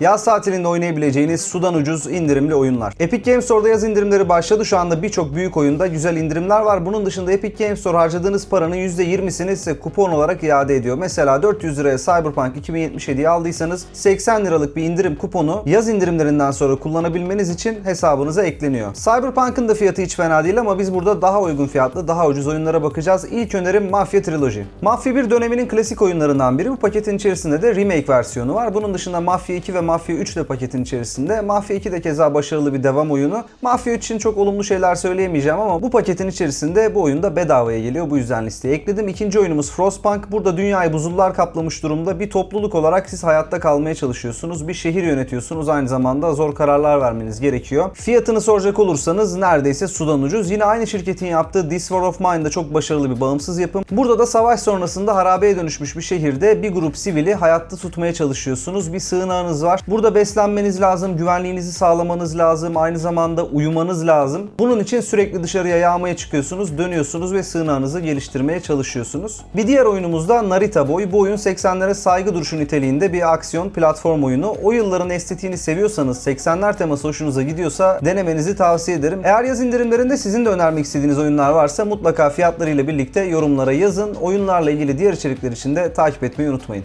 Yaz tatilinde oynayabileceğiniz sudan ucuz indirimli oyunlar. Epic Games Store'da yaz indirimleri başladı. Şu anda birçok büyük oyunda güzel indirimler var. Bunun dışında Epic Games Store harcadığınız paranın %20'sini size kupon olarak iade ediyor. Mesela 400 liraya Cyberpunk 2077'yi aldıysanız 80 liralık bir indirim kuponu yaz indirimlerinden sonra kullanabilmeniz için hesabınıza ekleniyor. Cyberpunk'ın da fiyatı hiç fena değil ama biz burada daha uygun fiyatlı, daha ucuz oyunlara bakacağız. İlk önerim Mafia Trilogy. Mafia 1 döneminin klasik oyunlarından biri. Bu paketin içerisinde de remake versiyonu var. Bunun dışında Mafia 2 ve Mafia 3 de paketin içerisinde. Mafia 2 de keza başarılı bir devam oyunu. Mafia 3 için çok olumlu şeyler söyleyemeyeceğim ama bu paketin içerisinde bu oyun da bedavaya geliyor. Bu yüzden listeye ekledim. İkinci oyunumuz Frostpunk. Burada dünyayı buzullar kaplamış durumda. Bir topluluk olarak siz hayatta kalmaya çalışıyorsunuz. Bir şehir yönetiyorsunuz. Aynı zamanda zor kararlar vermeniz gerekiyor. Fiyatını soracak olursanız neredeyse sudan ucuz. Yine aynı şirketin yaptığı This War of Mine'da çok başarılı bir bağımsız yapım. Burada da savaş sonrasında harabeye dönüşmüş bir şehirde bir grup sivili hayatta tutmaya çalışıyorsunuz. Bir sığınağınız var. Burada beslenmeniz lazım, güvenliğinizi sağlamanız lazım, aynı zamanda uyumanız lazım. Bunun için sürekli dışarıya yağmaya çıkıyorsunuz, dönüyorsunuz ve sığınağınızı geliştirmeye çalışıyorsunuz. Bir diğer oyunumuz da Narita Boy. Bu oyun 80'lere saygı duruşu niteliğinde bir aksiyon platform oyunu. O yılların estetiğini seviyorsanız, 80'ler teması hoşunuza gidiyorsa denemenizi tavsiye ederim. Eğer yaz indirimlerinde sizin de önermek istediğiniz oyunlar varsa mutlaka fiyatlarıyla birlikte yorumlara yazın. Oyunlarla ilgili diğer içerikler için de takip etmeyi unutmayın.